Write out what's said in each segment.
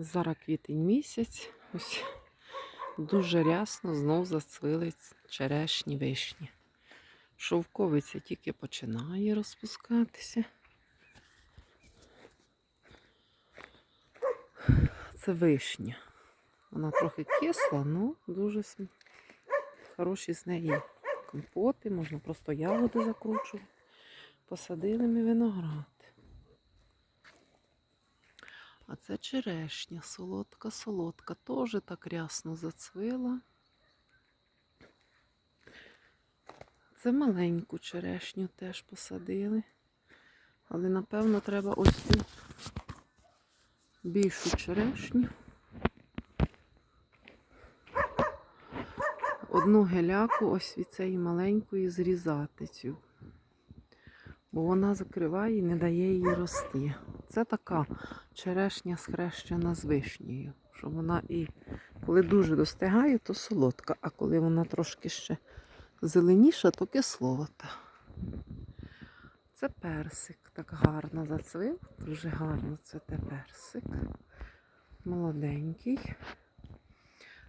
Зараз квітень місяць. Ось дуже рясно знов зацвіли черешні вишні. Шовковиця тільки починає розпускатися. Це вишня. Вона трохи кисла, але дуже хороші з неї компоти, можна просто ягоди закручувати. Посадили ми виноград. А це черешня, солодка, солодка, теж так рясно зацвила. Це маленьку черешню теж посадили. Але напевно треба ось цю більшу черешню. Одну геляку ось від цієї маленької зрізати цю. Бо вона закриває і не дає їй рости. Це така черешня схрещена з вишнею. Що вона і коли дуже достигає, то солодка, а коли вона трошки ще зеленіша, то кисловата. Це персик так гарно зацвив. Дуже гарно це те персик. Молоденький.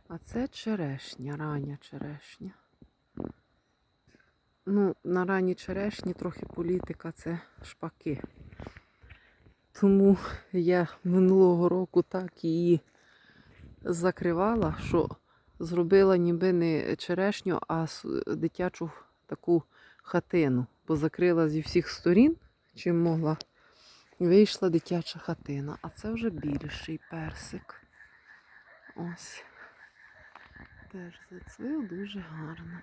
А це черешня, рання черешня. Ну, на ранній черешні трохи політика це шпаки. Тому я минулого року так її закривала, що зробила ніби не черешню, а дитячу таку хатину. Бо закрила зі всіх сторін, чим могла. Вийшла дитяча хатина. А це вже більший персик. Ось. Теж зацвив дуже гарно.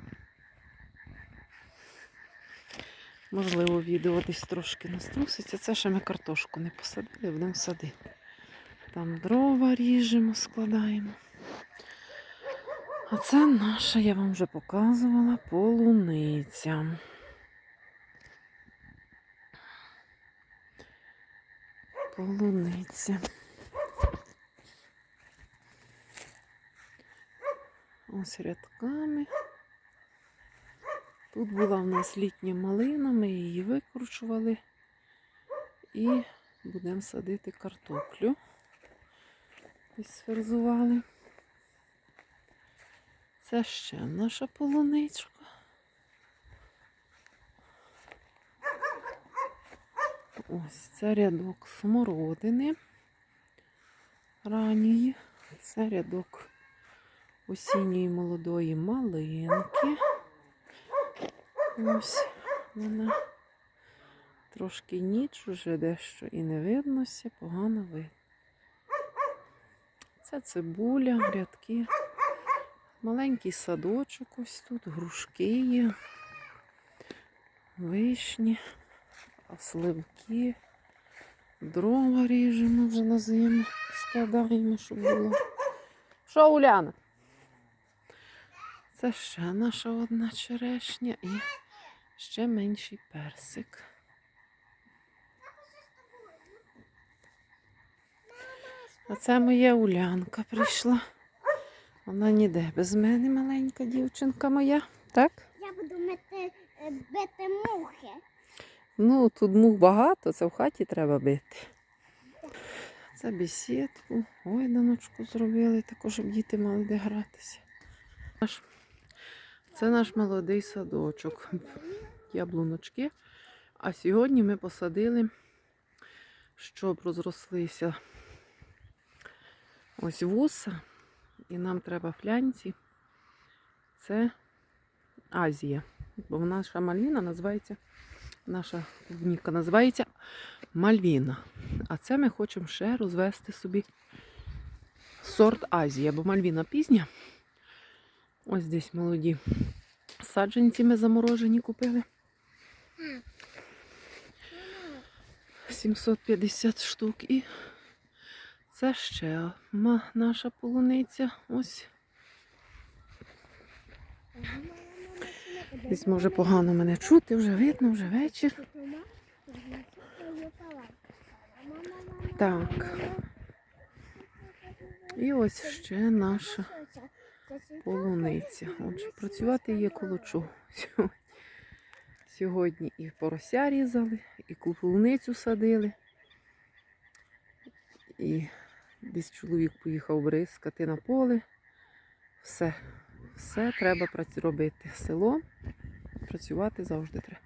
Можливо, відео десь трошки наструситься. Це ще ми картошку не посадили, будемо садити. Там дрова ріжемо, складаємо. А це наша, я вам вже показувала, полуниця. Полуниця. Ось рядками. Тут була в нас літня малина, ми її викручували і будемо садити картоплю. Ось сферзували. Це ще наша полуничка. Ось це рядок смородини ранньої. Це рядок осінньої молодої малинки. Ось вона трошки ніч, вже дещо і не виднося, погано видно. Це цибуля, грядки. Маленький садочок ось тут, грушки є, вишні, сливки, дрова ріжемо вже на зиму, складаємо, щоб було. Що, Уляна? Це ще наша одна черешня і ще менший персик. А це моя Улянка прийшла. Вона ніде без мене маленька дівчинка моя, так? Я буду мити, е, бити мухи. Ну, тут мух багато, це в хаті треба бити. Це бесідку, ойданочку зробили, також щоб діти мали де гратися. Це наш молодий садочок. Яблуночки. А сьогодні ми посадили, щоб розрослися ось вуса. І нам треба флянці. Це Азія. Бо наша мальвіна називається, наша клубніка називається Мальвіна. А це ми хочемо ще розвести собі сорт Азія, бо Мальвіна пізня. Ось десь молоді саджанці ми заморожені купили. 750 штук. І це ще наша полуниця. Ось. Десь може погано мене чути, вже видно, вже вечір. Так. І ось ще наша полуниця. Отже, працювати є коло чого. Сьогодні- і порося різали, і клуницю садили, і Десь чоловік поїхав бризкати на поле. Все, все треба робити. Село працювати завжди треба.